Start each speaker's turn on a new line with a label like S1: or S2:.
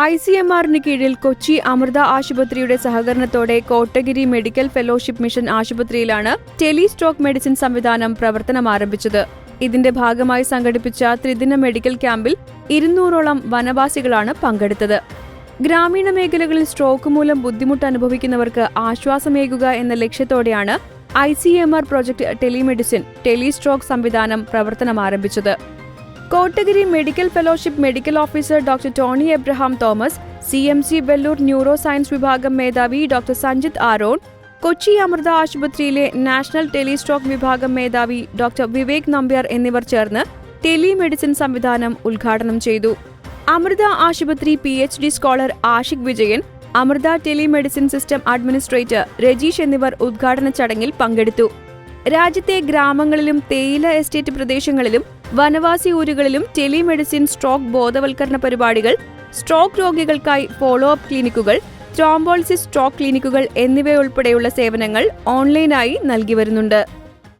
S1: I C M ആറിന് കീഴിൽ കൊച്ചി അമൃത ആശുപത്രിയുടെ സഹകരണത്തോടെ കോട്ടഗിരി മെഡിക്കൽ ഫെലോഷിപ്പ് മിഷൻ ആശുപത്രിയിലാണ് ടെലിസ്ട്രോക്ക് മെഡിസിൻ സംവിധാനം പ്രവർത്തനം ആരംഭിച്ചത്. ഇതിന്റെ ഭാഗമായി സംഘടിപ്പിച്ച ത്രിദിന മെഡിക്കൽ ക്യാമ്പിൽ ഇരുന്നൂറോളം വനവാസികളാണ് പങ്കെടുത്തത്. ഗ്രാമീണ മേഖലകളിൽ സ്ട്രോക്ക് മൂലം ബുദ്ധിമുട്ട് അനുഭവിക്കുന്നവർക്ക് ആശ്വാസമേകുക എന്ന ലക്ഷ്യത്തോടെയാണ് I C M R project telemedicine telestroke സംവിധാനം പ്രവർത്തനം ആരംഭിച്ചത്. Kotagiri medical fellowship medical officer doctor Tony Abraham Thomas C M C Vellore neuro science വിഭാഗം മേധാവി ഡോക്ടർ സഞ്ജിത് ആരോൺ കൊച്ചി അമൃത ആശുപത്രിയിലെ നാഷണൽ ടെലിസ്ട്രോക്ക് വിഭാഗം മേധാവി ഡോക്ടർ വിവേക് നമ്പ്യാർ എന്നിവർ ചേർന്ന് ടെലിമെഡിസിൻ സംവിധാനം ഉദ്ഘാടനം ചെയ്തു. അമൃത ആശുപത്രി P H D scholar Ashik Vijayan Amrita telemedicine system administrator Rajeesh എന്നിവർ ഉദ്ഘാടന ചടങ്ങിൽ പങ്കെടുത്തു. രാജ്യത്തെ ഗ്രാമങ്ങളിലും തേയില എസ്റ്റേറ്റ് പ്രദേശങ്ങളിലും വനവാസി ഊരുകളിലും ടെലിമെഡിസിൻ സ്ട്രോക്ക് ബോധവൽക്കരണ പരിപാടികൾ സ്ട്രോക്ക് രോഗികൾക്കായി ഫോളോ അപ്പ് ക്ലിനിക്കുകൾ ത്രോംബോളിസിസ് സ്ട്രോക്ക് ക്ലിനിക്കുകൾ എന്നിവയുൾപ്പെടെയുള്ള സേവനങ്ങൾ ഓൺലൈനായി നൽകി വരുന്നുണ്ട്.